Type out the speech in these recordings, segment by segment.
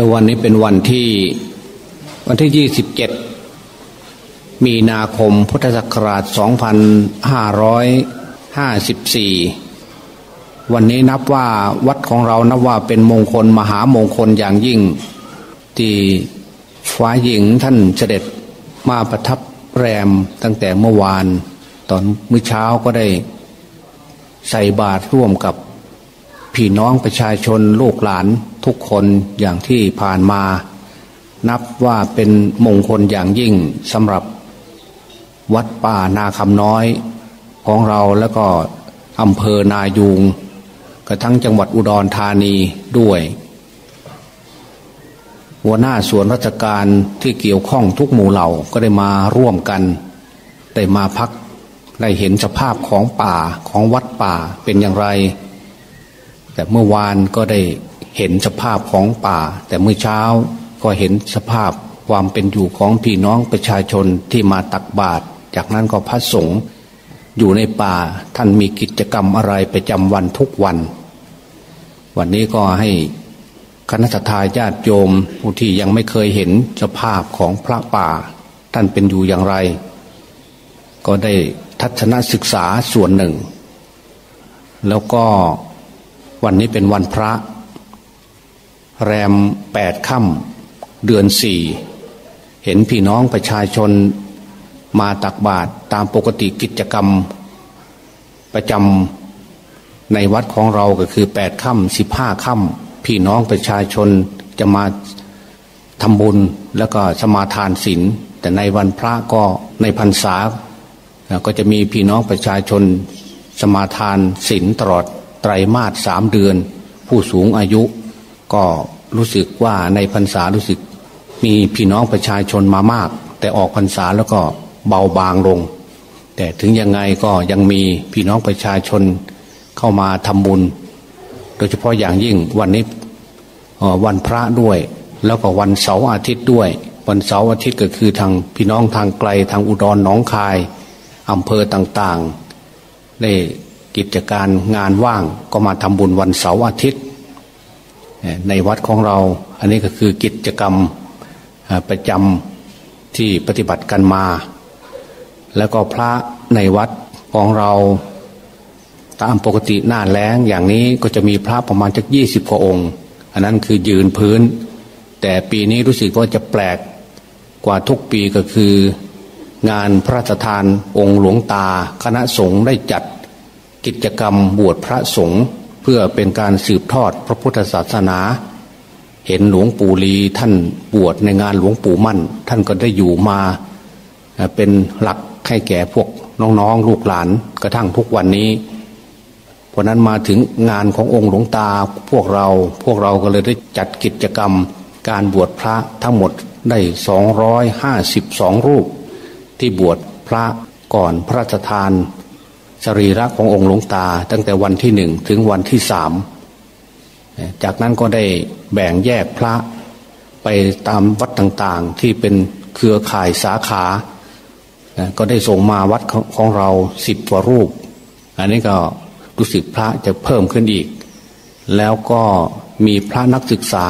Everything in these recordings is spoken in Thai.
วันนี้เป็นวันที่วันที่ยี่สิบเจ็ดมีนาคมพุทธศักราช 2554 วันนี้นับว่าวัดของเรานับว่าเป็นมงคลมหามงคลอย่างยิ่ง ที่ฟ้าหญิงท่านเสด็จมาประทับแรมตั้งแต่เมื่อวาน ตอนมื้อเช้าก็ได้ใส่บาตรร่วมกับ พี่น้องประชาชนลูกหลานทุกคนอย่างที่ผ่านมา นับว่าเป็นมงคลอย่างยิ่งสำหรับวัดป่านาคำน้อยของเราแล้วก็อำเภอนายูงกระทั้งจังหวัดอุดรธานีด้วย หัวหน้าส่วนราชการที่เกี่ยวข้องทุกหมู่เหล่าก็ได้มาร่วมกัน ได้มาพักได้เห็นสภาพของป่าของวัดป่าเป็นอย่างไร แต่เมื่อวานก็ได้เห็นสภาพของป่า แต่เมื่อเช้าก็เห็นสภาพความเป็นอยู่ของพี่น้องประชาชนที่มาตักบาตรจากนั้นก็พระสงฆ์อยู่ในป่าท่านมีกิจกรรมอะไรประจำวันทุกวัน วันนี้ก็ให้คณะทาญาติโยมผู้ที่ยังไม่เคยเห็นสภาพของพระป่า ท่านเป็นอยู่อย่างไร ก็ได้ทัศนศึกษาส่วนหนึ่ง แล้วก็ วันนี้เป็นวันพระ แรมแปดค่ำเดือนสี่เห็นพี่น้องประชาชนมาตักบาตรตามปกติกิจกรรม ประจำในวัดของเราก็คือแปดค่ำสิบห้าค่ำพี่น้องประชาชนจะมาทำบุญแล้วก็สมาทานศีลแต่ในวันพระก็ในพรรษา ก็จะมีพี่น้องประชาชนสมาทานศีลตลอด ไตรมาสสามเดือน ผู้สูงอายุ ก็รู้สึกว่าในพรรษารู้สึก มีพี่น้องประชาชนมามาก แต่ออกพรรษาแล้วก็เบาบางลง แต่ถึงยังไงก็ยังมีพี่น้องประชาชนเข้ามาทำบุญ โดยเฉพาะอย่างยิ่งวันนี้วันพระด้วย แล้วก็วันเสาร์อาทิตย์ด้วย วันเสาร์อาทิตย์ก็คือทางพี่น้องทางไกลทางอุดรหนองคายอำเภอต่างๆได้ กิจการงานว่างก็มาทำบุญวันเสาร์อาทิตย์ ในวัดของเราอันนี้ก็คือกิจกรรมประจำที่ปฏิบัติกันมา แล้วก็พระในวัดของเราตามปกติหน้าแล้งอย่างนี้ก็จะมีพระประมาณจักยี่สิบกว่าองค์ อันนั้นคือยืนพื้น แต่ปีนี้รู้สึกว่าจะแปลกกว่าทุกปีก็คืองานพระราชทานองค์หลวงตา คณะสงฆ์ได้จัด กิจกรรมบวชพระสงฆ์เพื่อเป็นการสืบทอดพระพุทธศาสนา เห็นหลวงปู่ลีท่านบวชในงานหลวงปู่มั่น ท่านก็ได้อยู่มาเป็นหลักให้แก่พวกน้องๆลูกหลานกระทั่งทุกวันนี้เพราะนั้นมาถึงงานขององค์หลวงตาพวกเราพวกเราก็เลยได้จัดกิจกรรม การบวชพระทั้งหมดได้สองร้อยห้าสิบสองรูป ที่บวชพระก่อนพระราชทาน สรีระขององค์หลวงตา ตั้งแต่วันที่หนึ่งถึงวันที่สามจากนั้นก็ได้แบ่งแยกพระไปตามวัดต่างๆ ที่เป็นเครือข่ายสาขา ก็ได้ส่งมาวัดของเราสิบกว่ารูป อันนี้ก็รู้สึกพระจะเพิ่มขึ้นอีก แล้วก็มีพระนักศึกษา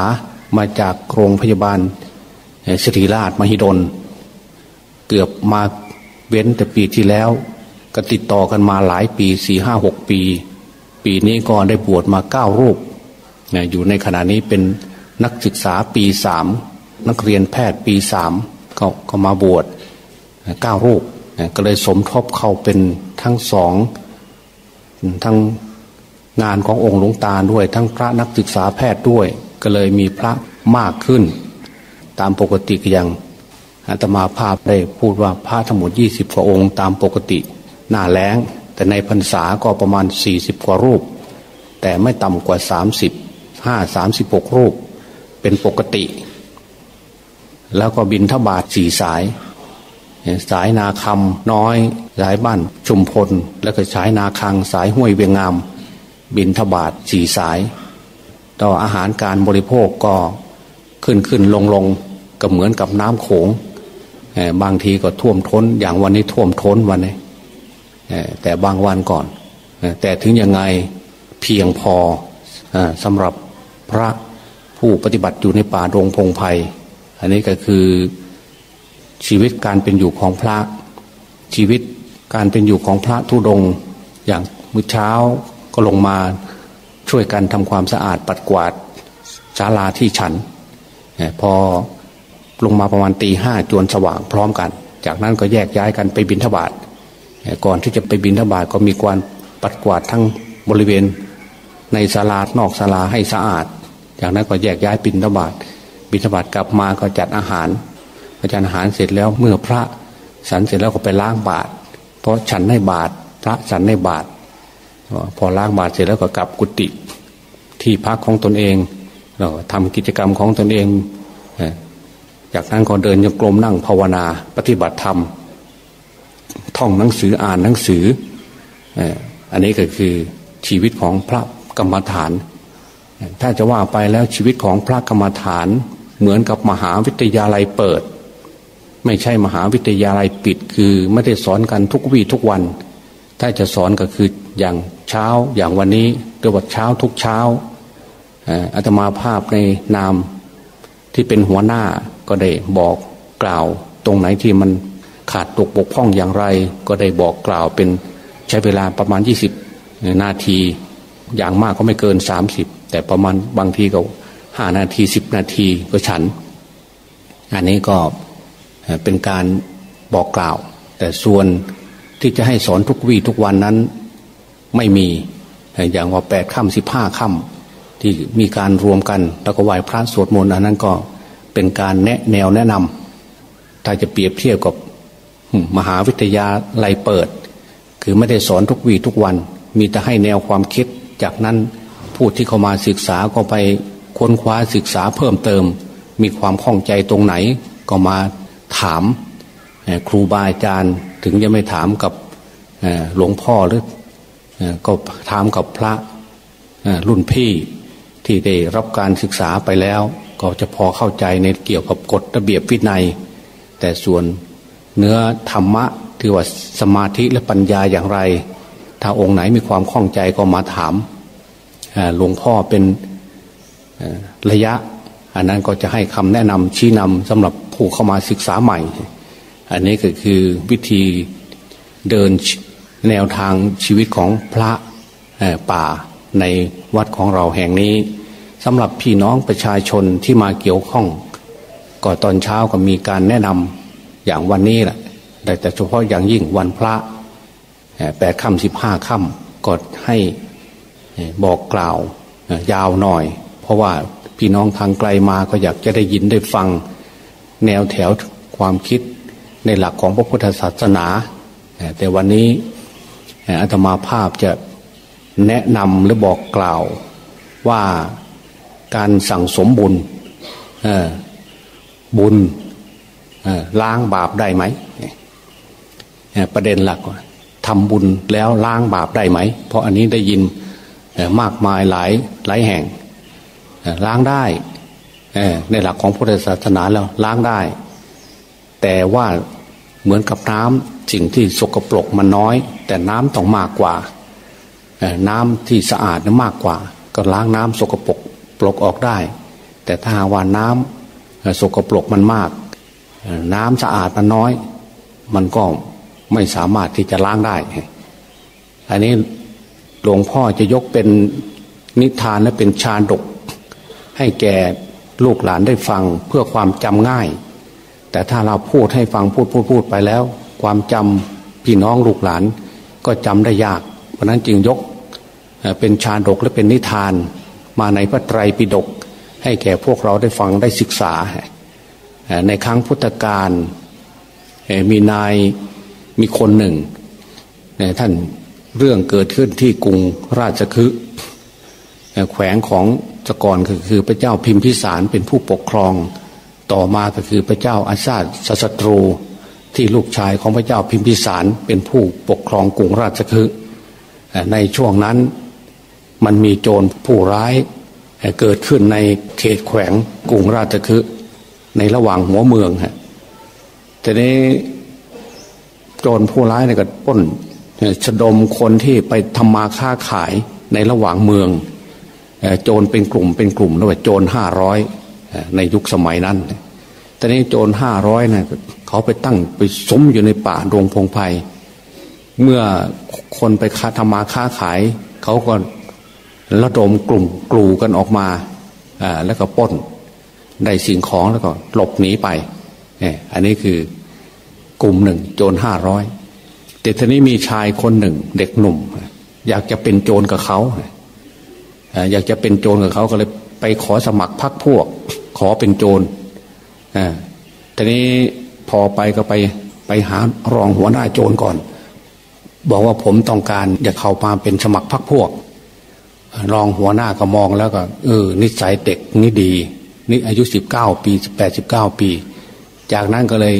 มาจากโรงพยาบาลสิริราชมหิดล เกือบมาเว้นแต่ปีที่แล้ว ก็ติดต่อกันมาหลายปีสี่ห้าหกปี ปีนี้ก็ได้บวชมาเก้ารูปอยู่ในขณะนี้เป็นนักศึกษาปีสามนักเรียนแพทย์ปีสามก็ก็มาบวชเก้ารูปก็เลยสมทบเข้าเป็นทั้งสองทั้งงานขององค์หลวงตาด้วย ทั้งพระนักศึกษาแพทย์ด้วย ก็เลยมีพระมากขึ้น ตามปกติอย่างอาตมาภาพได้พูดว่าพระทั้งหมดยี่สิบกว่าองค์ตามปกติ หน้าแล้ง แต่ในพรรษาก็ประมาณสี่สิบกว่ารูป แต่ไม่ต่ำกว่าสามสิบห้าสามสิบหกรูป เป็นปกติ แล้วก็บินทบาทสี่สาย สายนาคำน้อย สายบ้านชุมพล แล้วก็สายนาคังสายห้วยเวียงงาม บินทบาทสี่สาย ต่ออาหารการบริโภคก็ขึ้นขึ้นลงลงก็เหมือนกับน้ำโขงบางทีก็ท่วมท้น อย่างวันนี้ท่วมท้นวันนี้ แต่บางวันก่อน แต่ถึงยังไงเพียงพอสำหรับพระผู้ปฏิบัติอยู่ในป่าดงพงไพ่อันนี้ก็คือชีวิตการเป็นอยู่ของพระชีวิตการเป็นอยู่ของพระทุดง อย่างมื้อเช้าก็ลงมาช่วยกันทำความสะอาดปัดกวาดศาลาที่ฉัน พอลงมาประมาณตีห้าจวนสว่างพร้อมกัน จากนั้นก็แยกย้ายกันไปบินทบาท ก่อนที่จะไปบินทบาทก็มีการปัดกวาดทั้งบริเวณในศาลานอกศาลาให้สะอาด จากนั้นก็แยกย้ายบินทบาทบินทบาทกลับมาก็จัดอาหารอาจารย์อาหารเสร็จแล้วเมื่อพระฉันเสร็จแล้วก็ไปล้างบาตรเพราะฉันให้บาตรพระฉันให้บาตรพอล้างบาตรเสร็จแล้วก็กลับกุฏิที่พักของตนเองเราทำกิจกรรมของตนเองจากนั้นก็เดินโยกลมนั่งภาวนา ปฏิบัติธรรม ท่องหนังสืออ่านหนังสืออันนี้ก็คือชีวิตของพระกรรมฐาน ถ้าจะว่าไปแล้วชีวิตของพระกรรมฐานเหมือนกับมหาวิทยาลัยเปิด ไม่ใช่มหาวิทยาลัยปิด คือไม่ได้สอนกันทุกวี่ทุกวัน ถ้าจะสอนก็คืออย่างเช้าอย่างวันนี้เรียกว่าเช้าทุกเช้าอาตมาภาพในนามที่เป็นหัวหน้าก็ได้บอกกล่าว ตรงไหนที่มัน ขาดตกบกพร่องอย่างไร ก็ได้บอกกล่าวเป็นใช้เวลาประมาณยี่สิบนาทีอย่างมากก็ไม่เกินสามสิบแต่ประมาณบางทีก็ห้านาทีสิบนาทีก็ฉัน อันนี้ก็เป็นการบอกกล่าว แต่ส่วนที่จะให้สอนทุกวี่ทุกวันนั้นไม่มีอย่างว่าแปดค่ำสิบห้าค่ำที่มีการรวมกัน แล้วก็ไหว้พระสวดมนต์อันนั้นก็เป็นการแนะแนวแนะนำถ้าจะเปรียบเทียบกับ มหาวิทยาลัยเปิด คือไม่ได้สอนทุกวีทุกวัน มีแต่ให้แนวความคิด จากนั้นผู้ที่เข้ามาศึกษาก็ไปค้นคว้าศึกษาเพิ่มเติม มีความข้องใจตรงไหน ก็มาถามครูบาอาจารย์ถึงจะไม่ถามกับหลวงพ่อหรือก็ถามกับพระรุ่นพี่ที่ได้รับการศึกษาไปแล้ว ก็จะพอเข้าใจในเกี่ยวกับกฎระเบียบวินัย แต่ส่วน เนื้อธรรมะที่ว่าสมาธิและปัญญาอย่างไร ถ้าองค์ไหนมีความข้องใจก็มาถามหลวงพ่อเป็นระยะ อันนั้นก็จะให้คำแนะนำชี้นำสำหรับผู้เข้ามาศึกษาใหม่ อันนี้ก็คือวิธีเดินแนวทางชีวิตของพระป่าในวัดของเราแห่งนี้สำหรับพี่น้องประชาชนที่มาเกี่ยวข้อง ก็ตอนเช้าก็มีการแนะนำ อย่างวันนี้แหละแต่เฉพาะอย่างยิ่งวันพระแปดค่ำสิบห้าค่ำก็ให้บอกกล่าวยาวหน่อย เพราะว่าพี่น้องทางไกลมาก็อยากจะได้ยินได้ฟังแนวแถวความคิดในหลักของพระพุทธศาสนา แต่วันนี้อาตมาภาพจะแนะนำหรือบอกกล่าวว่าการสั่งสมบุญบุญ ล้างบาปได้ไหมประเด็นหลักทำบุญแล้วล้างบาปได้ไหม เพราะอันนี้ได้ยินมากมายหลายหลายแห่งล้างได้ในหลักของพุทธศาสนาแล้วล้างได้ แต่ว่าเหมือนกับน้ำสิ่งที่สกปรกมันน้อย แต่น้ำต้องมากกว่าน้ำที่สะอาดนั้นมากกว่า ก็ล้างน้ำสกปรกปลกออกได้ แต่ถ้าว่าน้ำสกปรกมันมาก น้ำสะอาดมันน้อย มันก็ไม่สามารถที่จะล้างได้ อันนี้หลวงพ่อจะยกเป็นนิทานและเป็นชาดก ให้แก่ลูกหลานได้ฟังเพื่อความจำง่าย แต่ถ้าเราพูดให้ฟังพูดพูดพูดไปแล้ว ความจำพี่น้องลูกหลานก็จำได้ยาก เพราะนั้นจึงยกเป็นชาดกและเป็นนิทานมาในพระไตรปิฎกให้แก่พวกเราได้ฟังได้ศึกษา ในครั้งพุทธกาลมีนายมีคนหนึ่งท่านเรื่องเกิดขึ้นที่กรุงราชคฤห์แขวงของสกรก็คือพระเจ้าพิมพิสารเป็นผู้ปกครอง ต่อมาก็คือพระเจ้าอาซาสตรูที่ลูกชายของพระเจ้าพิมพิสารเป็นผู้ปกครองกรุงราชคฤห์ในช่วงนั้นมันมีโจรผู้ร้ายเกิดขึ้นในเขตแขวงกรุงราชคฤห์ ในระหว่างหัวเมืองฮะแต่นี้โจรผู้ร้ายเนี่ยก็ป้นชดมคนที่ไปทำมาค้าขายในระหว่างเมือง โจรเป็นกลุ่มเป็นกลุ่มแล้วว่าโจรห้าร้อยในยุคสมัยนั้นแต่นี้โจรห้าร้อยน่ะเขาไปตั้งไปสมอยู่ในป่าดงพงไพ่เมื่อคนไปค้าทำมาค้าขาย เขาก็ระดมกลุ่มกลูกันออกมาอ่าแล้วก็ป้น ได้สิ่งของแล้วก็หลบหนีไปอันนี้คือกลุ่มหนึ่ง โจรห้าร้อยแต่ทีนี้มีชายคนหนึ่ง เด็กหนุ่ม อยากจะเป็นโจรกับเขาอยากจะเป็นโจรกับเขาก็เลยไปขอสมัครพักพวก ขอเป็นโจรทีนี้พอไปก็ไปไปหารองหัวหน้าโจรก่อน บอกว่าผมต้องการอยากเข้ามาเป็นสมัครพักพวก รองหัวหน้าก็มองแล้วก็เออนิสัยเด็กนี่ดี นี่อายุสิบเก้าปีแปดสิบเก้าปี จากนั้นก็เลย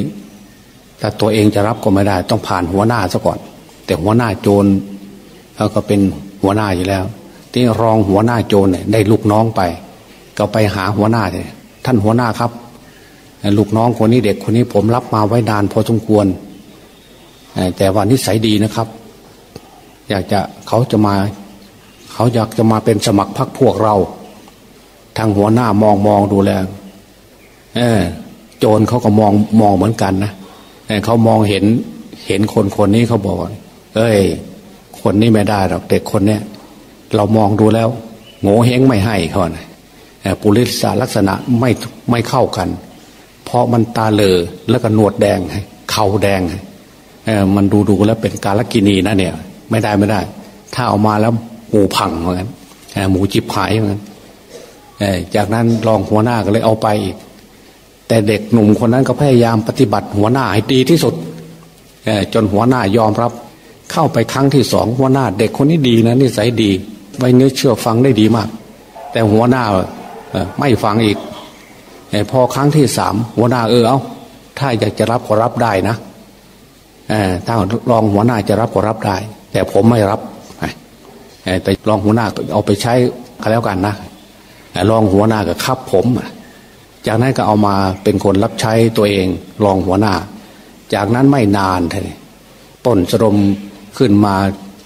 ถ้าตัวเองจะรับก็ไม่ได้ ต้องผ่านหัวหน้าซะก่อน แต่หัวหน้าโจรเขาก็เป็นหัวหน้าอยู่แล้ว ที่รองหัวหน้าโจรเนี่ยได้ลูกน้องไป ก็ไปหาหัวหน้าเลยท่านหัวหน้าครับ ลูกน้องคนนี้เด็กคนนี้ผมรับมาไว้นานพอสมควร แต่ว่านิสัยดีนะครับ อยากจะเขาจะมา เขาอยากจะมาเป็นสมัครพรรคพวกเราางหัวหน้ามองมองดูแลเออโจรเขาก็มองมองเหมือนกันนะเขามองเห็นเห็นคนคนนี้เขาบอกเอ้ย คนนี้ไม่ได้หรอกเด็กคนเนี้ยเรามองดูแล้ว โง่เฮงไม่ให้เขานะปุริสาลักษณะไม่ไม่เข้ากัน เพราะมันตาเลอแล้วก็หนวดแดงเข่าแดงมันดูดูแล้วเป็นกาลกินีนะเนี่ย ไม่ได้ไม่ได้ ถ้าเอามาแล้วหมูพังเหมือนกันหมูจิบหายเหมือนกัน จากนั้นรองหัวหน้าก็เลยเอาไปอีก แต่เด็กหนุ่มคนนั้นก็พยายามปฏิบัติหัวหน้าให้ดีที่สุดจนหัวหน้ายอมรับ เข้าไปครั้งที่สองหัวหน้าเด็กคนนี้ดีนะนิสัยดี ไว้เนื้อเชื่อฟังได้ดีมาก แต่หัวหน้าไม่ฟังอีกพอครั้งที่สามหัวหน้าเออเอาถ้าอยากจะรับก็รับได้นะถ้ารองหัวหน้าจะรับก็รับได้ แต่ผมไม่รับแต่รองหัวหน้าเอาไปใช้ก็แล้วกันนะ รองหัวหน้าก็คับผม จากนั้นก็เอามาเป็นคนรับใช้ตัวเอง รองหัวหน้า จากนั้นไม่นานเลยต้นสรมขึ้นมา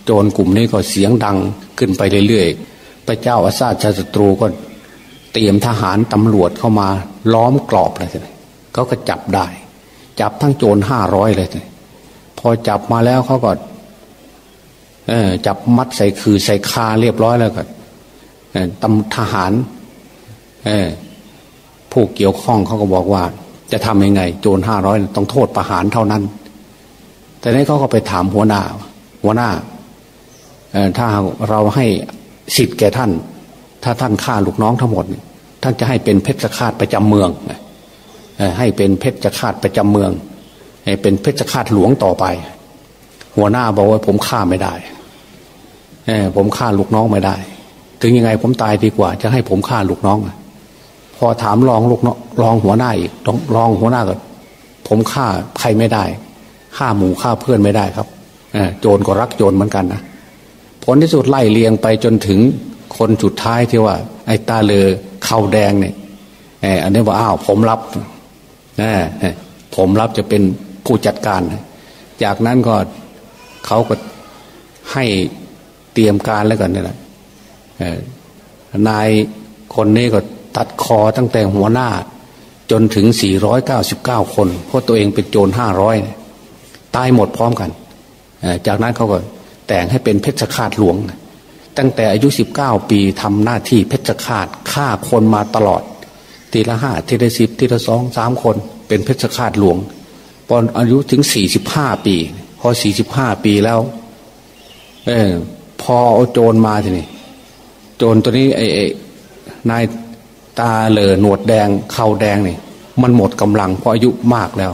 โจรกลุ่มนี้ก็เสียงดังขึ้นไปเรื่อยๆ พระเจ้าอาซาชาศัตรูก็เตรียมทหารตำรวจเข้ามาล้อมกรอบเลยเขาก็จับได้ จับทั้งโจรห้าร้อยเลยพอจับมาแล้วเขาก็จับมัดใส่คือใส่คาเรียบร้อยแล้วก็ตำทหาร ผู้เกี่ยวข้องเขาก็บอกว่า จะทำยังไง โจรห้าร้อยต้องโทษประหารเท่านั้น แต่นี้เขาก็ไปถามหัวหน้า หัวหน้าถ้าเราให้สิทธิ์แก่ท่าน ถ้าท่านฆ่าลูกน้องทั้งหมด ท่านจะให้เป็นเพชฌฆาตประจำเมืองให้เป็นเพชฌฆาตประจำเมืองเป็นเพชฌฆาตหลวงต่อไป หัวหน้าบอกว่าผมฆ่าไม่ได้ผมฆ่าลูกน้องไม่ได้ ถึงยังไงผมตายดีกว่า จะให้ผมฆ่าลูกน้อง พอถามรองลูกรองหัวหน้าอีกรองหัวหน้าก็ผมฆ่าใครไม่ได้ฆ่าหมูฆ่าเพื่อนไม่ได้ครับโจรก็รักโจรเหมือนกันนะผลที่สุดไล่เลียงไปจนถึงคนสุดท้ายที่ว่า ไอ้ตาเลอเข่าแดงเนี่ยอันนี้ว่าอ้าวผมรับนะผมรับจะเป็นผู้จัดการ จากนั้นก็เขาก็ให้เตรียมการแล้วกันนี่แหละนายคนนี้ก็ ตัดคอตั้งแต่หัวหน้า จนถึง 499 คน เพราะตัวเองเป็นโจร 500 ตายหมดพร้อมกัน จากนั้นเขาก็แต่งให้เป็นเพชฌฆาตหลวง ตั้งแต่อายุ 19 ปีทำหน้าที่เพชฌฆาตฆ่าคนมาตลอด ทีละห้าทีละสิบทีละสองสามคน เป็นเพชฌฆาตหลวงตอนอายุถึง 45 ปี พอ 45 ปีแล้ว เออพอเอาโจรมาทีนี่โจรตัวนี้ไอ้นาย ตาเหลอหนวดแดงเข่าแดงนี่มันหมดกำลังเพราะอายุมากแล้ว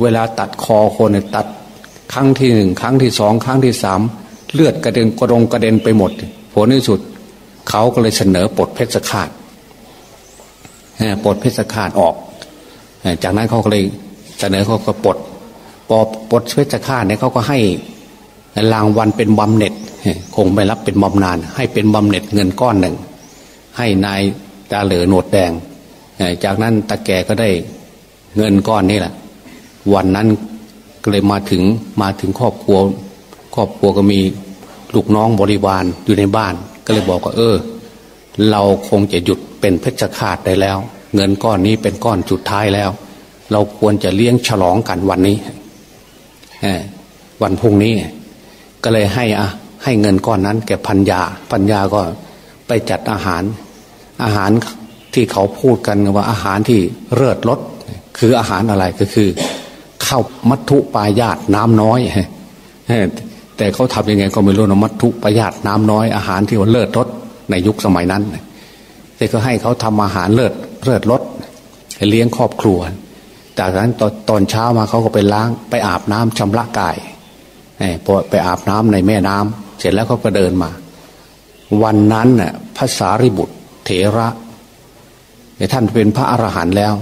เวลาตัดคอคนเนี่ยตัดครั้งที่หนึ่งครั้งที่สองครั้งที่สามเลือดกระเด็นกระดงกระเด็นไปหมดผลที่สุดเขาก็เลยเสนอปลดเพชฌฆาตปลดเพชฌฆาตออก จากนั้นเขาก็เลยเสนอเขาก็ปลดปอปลดเพชฌฆาตเนี่ยเขาก็ให้รางวัลเป็นบำเหน็จคงไม่รับเป็นบำนาญให้เป็นบำเหน็จเงินก้อนหนึ่ง ให้นายาเหลือหนวดแดง จากนั้นตาแก่ก็ได้เงินก้อนนี้แหละ วันนั้นก็เลยมาถึงมาถึงครอบครัว ครอบครัวก็มีลูกน้องบริวารอยู่ในบ้าน ก็เลยบอกว่าเออ เราคงจะหยุดเป็นเพชฌฆาตได้แล้ว เงินก้อนนี้เป็นก้อนจุดท้ายแล้ว เราควรจะเลี้ยงฉลองกันวันนี้วันพรุ่งนี้ ก็เลยให้อะให้เงินก้อนนั้นแก่พัญญาพัญญาก็ไปจัดอาหาร อาหารที่เขาพูดกันว่าอาหารที่เลิศรสคืออาหารอะไรก็คือข้าวมัทุปายาตน้ำน้อยแต่เขาทำยังไงก็ไม่รู้นะมัทุปายาตน้ำน้อย อาหารที่ว่าเลิศรสในยุคสมัยนั้นแต่ก็ให้เขาทำอาหารเลิศเลิศรสเลี้ยงครอบครัว จากนั้นตอนตอนเช้ามาเขาก็ไปล้างไปอาบน้ำชำระกายพอไปอาบน้ำในแม่น้ำเสร็จแล้วเขาก็เดินมา วันนั้นน่ะภาษาริบุตร เถระท่านเป็นพระอรหันต์แล้ว